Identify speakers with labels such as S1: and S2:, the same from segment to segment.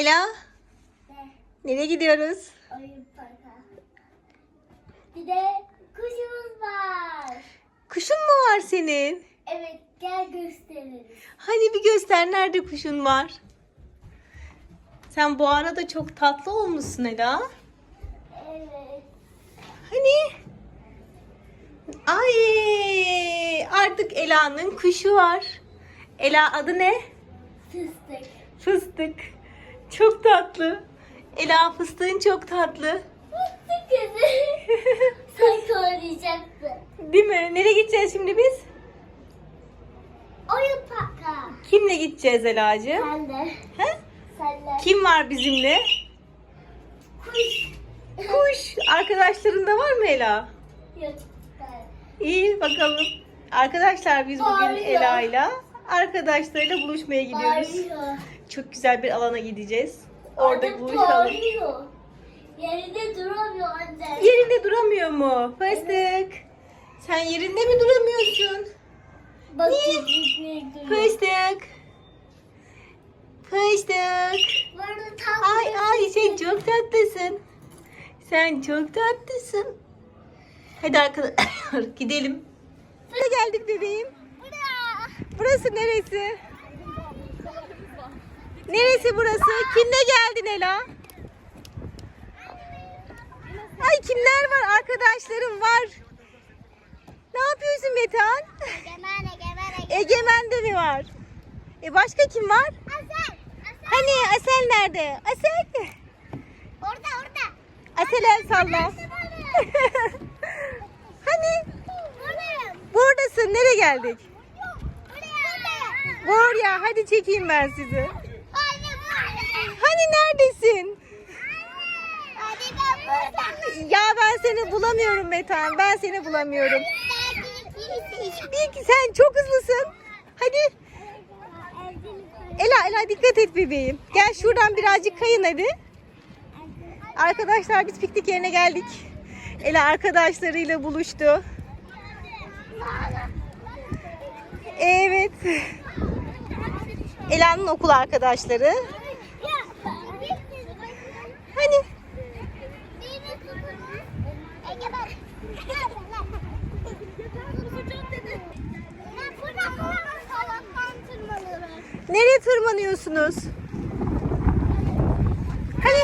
S1: Ela,
S2: Ne?
S1: nereye gidiyoruz?
S2: Oyun parka. Bir de kuşumuz var.
S1: Kuşun mu var senin?
S2: Evet gel gösterelim.
S1: Hadi bir göster nerede kuşun var? Sen bu arada çok tatlı olmuşsun Ela.
S2: Evet.
S1: Hani? Ay, artık Ela'nın kuşu var. Ela adı ne?
S2: Fıstık.
S1: Fıstık. Tatlı. Ela fıstığın çok tatlı.
S2: Fıstık kızı. Sanki oynayacaktı.
S1: Değil mi? Nereye gideceğiz şimdi biz?
S2: Oyun parka.
S1: Kimle gideceğiz Ela'cığım?
S2: Sen de.
S1: He?
S2: Sen de.
S1: Kim var bizimle?
S2: Kuş.
S1: Kuş. Arkadaşların da var mı Ela?
S2: Yok.
S1: İyi bakalım. Arkadaşlar biz bugün. Ela'yla arkadaşlarıyla buluşmaya gidiyoruz.
S2: Bağırıyor.
S1: Çok güzel bir alana gideceğiz. Orada buluşalım.
S2: Yerinde duramıyor anne.
S1: Yerinde duramıyor mu? Fıstık. Sen yerinde mi duramıyorsun?
S2: Bak
S1: Niye?
S2: duruyor.
S1: Fıstık. Fıstık.
S2: Tam
S1: Ay ay sen çok tatlısın. Sen çok tatlısın. Hadi arkadaşlar gidelim. Nereye geldik bebeğim? Burası neresi? Neresi burası? Kimle geldin Ela? Ay kimler var? Arkadaşlarım var. Ne yapıyorsun Metehan?
S2: Egemen egemen
S1: Egemen de mi var? E başka kim var?
S2: Asel.
S1: Hani Asel nerede? Asel.
S2: Orada orada.
S1: Asel el salla. hani?
S2: Buradayım.
S1: Buradasın. Nereye geldik?
S2: Buraya.
S1: Buraya. Hadi çekeyim ben sizi.
S2: Anne burada.
S1: Hani neredesin?
S2: Hadi ben burada.
S1: Ya ben seni bulamıyorum Metehan. Ben seni bulamıyorum. Bir sen çok hızlısın. Hadi. Ela Ela dikkat et bebeğim. Gel şuradan birazcık kayın hadi. Arkadaşlar biz piknik yerine geldik. Ela arkadaşlarıyla buluştu. Evet. Ela'nın okul arkadaşları. Hani? Nereye tırmanıyorsunuz? Hani?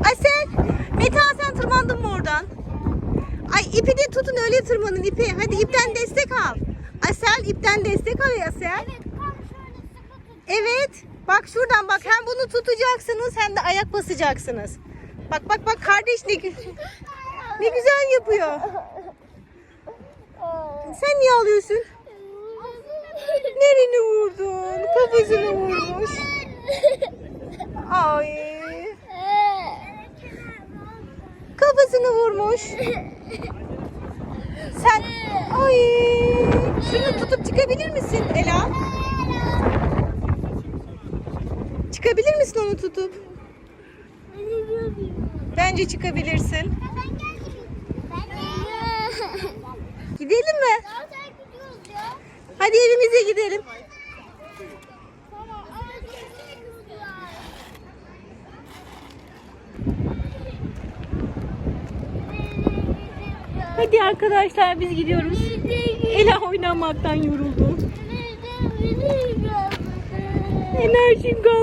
S1: Asel, Metehan sen tırmandın mı oradan? Ay ipi de tutun öyle tırmanın ipi. Hadi ipten destek al. Asel ipten destek al ya Asel. Evet. Bak şuradan bak hem bunu tutacaksınız hem de ayak basacaksınız. Bak bak bak kardeş ne, gü- ne güzel yapıyor. Sen niye alıyorsun? Nereni vurdun? Kafasını vurmuş. Ay. Kafasını vurmuş. Sen ay şunu tutup çıkabilir misin Ela? Çıkabilir misin onu tutup? Bence çıkabilirsin. Gidelim mi? Hadi evimize gidelim. Hadi arkadaşlar biz gidiyoruz. Ela oynamaktan yoruldu. Enerjim kaldı.